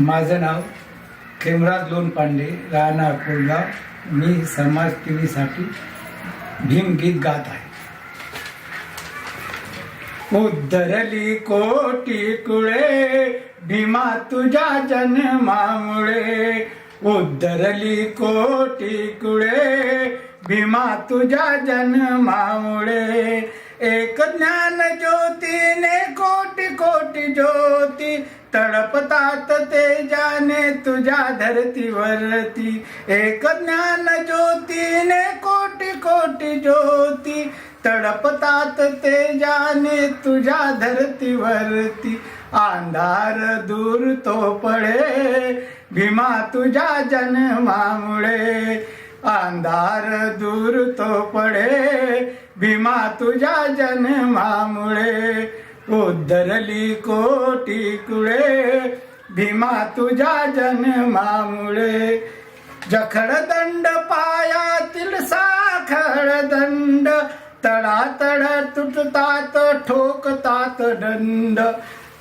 माझं नाव खेमराज लोणपांडे राहणार कोलगाव मी समाज टी व्हीसाठी भीमगीत गात आहे. उद्धरली कोटी कुळे भीमा तुझ्या जन्मामुळे. उद्धरली कोटी कुळे भीमा तुझ्या जन्मामुळे. एक ज्ञान ज्योतीने कोटी कोटी ज्योती तडपतात तेजाने तुझ्या धरतीवरती. एक ज्ञान ज्योतीने कोटी कोटी ज्योती तडपतात ते जाने तुझ्या धरतीवरती. अंधार दूर तो पळे भीमा तुझ्या जन्मामुळे. अंधार दूर तो पडे भीमा तुझ्या जन्मामुळे. उद्धरली कोटी कुळे भीमा तुझ्या जन्मामुळे. जखडदंड पायातील साखळ दंड तडातड तुटतात ठोकतात दंड.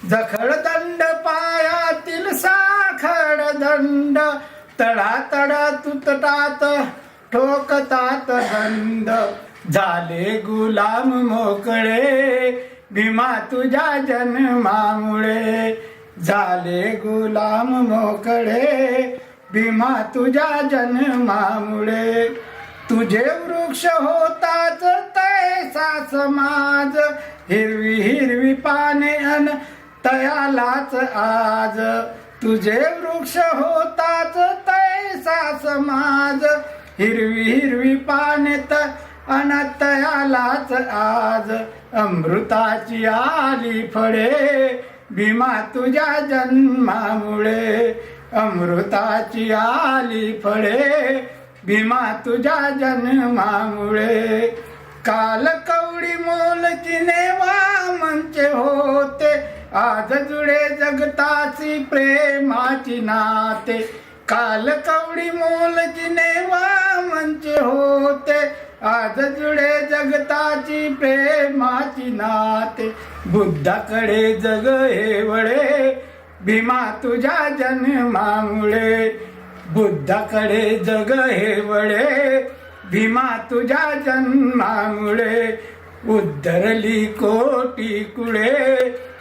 जखडदंड पायातील साखळदंड तडा तडा तुतटात ठोकतात दंड झाले गुलाम मोकळे भीमा तुझ्या जन्मामुळे. झाले गुलाम मोकळे भीमा तुझ्या जन्मामुळे. तुझे वृक्ष होताच तैसा समाज हिरवी हिरवी पाने अन तयालाच आज. तुझे वृक्ष होत समाज हिरवी हिरवी पाने त अनतयालाच आज. अमृताची आली फळे भीमा तुझ्या जन्मामुळे. अमृताची आली फळे भीमा तुझ्या जन्मामुळे. काल कवडी मोलची नेवा होते. आज जुडे जगताची प्रेमाची नाते. काल कवडी मोल जिने मंचे होते. आज जुळे जगताची प्रेमाची नाते. बुद्धाकडे जग हे वळे भीमा तुझ्या जन्मामुळे. बुद्धाकडे जग हे वळे भीमा तुझ्या जन्मामुळे. उद्धरली कोटी कुळे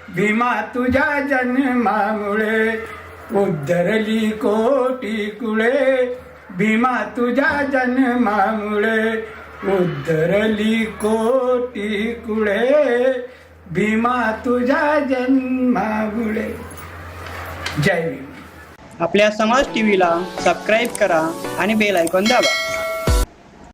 भीमा तुझ्या जन्मामुळे. उद्धरली कोटी कुळे भीमा तुझ्या जन्मामुळे. उद्धरली कोटी कुळे भीमा तुझ्या जन्मामुळे. जय भीम. आपल्या समाज टीव्हीला सबस्क्राईब करा आणि बेल ऐकून दाबा.